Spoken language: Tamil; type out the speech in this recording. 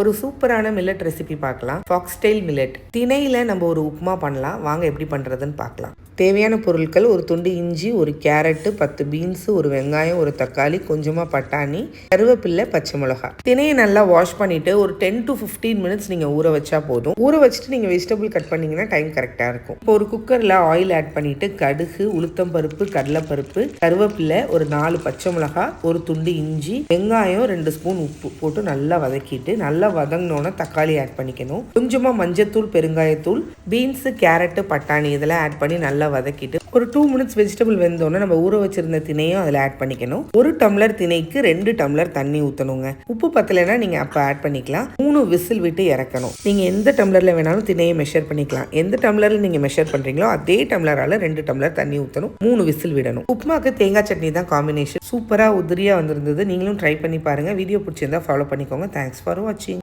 ஒரு சூப்பரான மில்லட் ரெசிபி பார்க்கலாம். ஃபாக்ஸ்டைல் மில்லட் திணையில் நம்ம ஒரு உப்புமா பண்ணலாம். வாங்க எப்படி பண்ணுறதுன்னு பார்க்கலாம். தேவையான பொருட்கள் ஒரு துண்டு இஞ்சி ஒரு கேரட்டு பத்து பீன்ஸு ஒரு வெங்காயம் ஒரு தக்காளி கொஞ்சமாக பட்டாணி கருவேப்பில்லை பச்சை மிளகாய். திணையை நல்லா வாஷ் பண்ணிவிட்டு ஒரு டென் டு ஃபிஃப்டீன் மினிட்ஸ் நீங்கள் ஊற வச்சா போதும். ஊற வச்சுட்டு நீங்கள் வெஜிடபிள் கட் பண்ணிங்கன்னா டைம் கரெக்டாக இருக்கும். இப்போ ஒரு குக்கரில் ஆயில் ஆட் பண்ணிவிட்டு கடுகு உளுத்தம் பருப்பு கடலைப்பருப்பு கருவேப்பில்லை ஒரு நாலு பச்சை மிளகாய் ஒரு துண்டு இஞ்சி வெங்காயம் ரெண்டு ஸ்பூன் உப்பு போட்டு நல்லா வதக்கிட்டு நல்லா நல்லா வதங்கினோன்னே தக்காளி ஆட் பண்ணிக்கணும். கொஞ்சமாக மஞ்சத்தூள் பெருங்காயத்தூள் பீன்ஸு கேரட்டு பட்டாணி இதெல்லாம் ஆட் பண்ணி நல்லா வதக்கிட்டு ஒரு டூ மினிட்ஸ் வெஜிடபிள் வெந்தோன்னே நம்ம ஊற வச்சிருந்த திணையும் அதில் ஆட் பண்ணிக்கணும். ஒரு டம்ளர் திணைக்கு ரெண்டு டம்ளர் தண்ணி ஊற்றணுங்க உப்பு பத்தலைன்னா நீங்கள் அப்போ ஆட் பண்ணிக்கலாம். மூணு விசில் விட்டு இறக்கணும். நீங்கள் எந்த டம்ளரில் வேணாலும் திணையை மெஷர் பண்ணிக்கலாம். எந்த டம்ளரில் நீங்கள் மெஷர் பண்ணுறீங்களோ அதே டம்ளரால் ரெண்டு டம்ளர் தண்ணி ஊற்றணும் மூணு விசில் விடணும். உப்புமாக்கு தேங்காய் சட்னி தான் காம்பினேஷன் சூப்பராக உதிரியாக வந்திருந்தது. நீங்களும் ட்ரை பண்ணி பாருங்கள் வீடியோ பிடிச்சிருந்தா ஃபாலோ பண்ணிக்கோங்க. தேங்க்ஸ் ஃபார் வாட்சிங்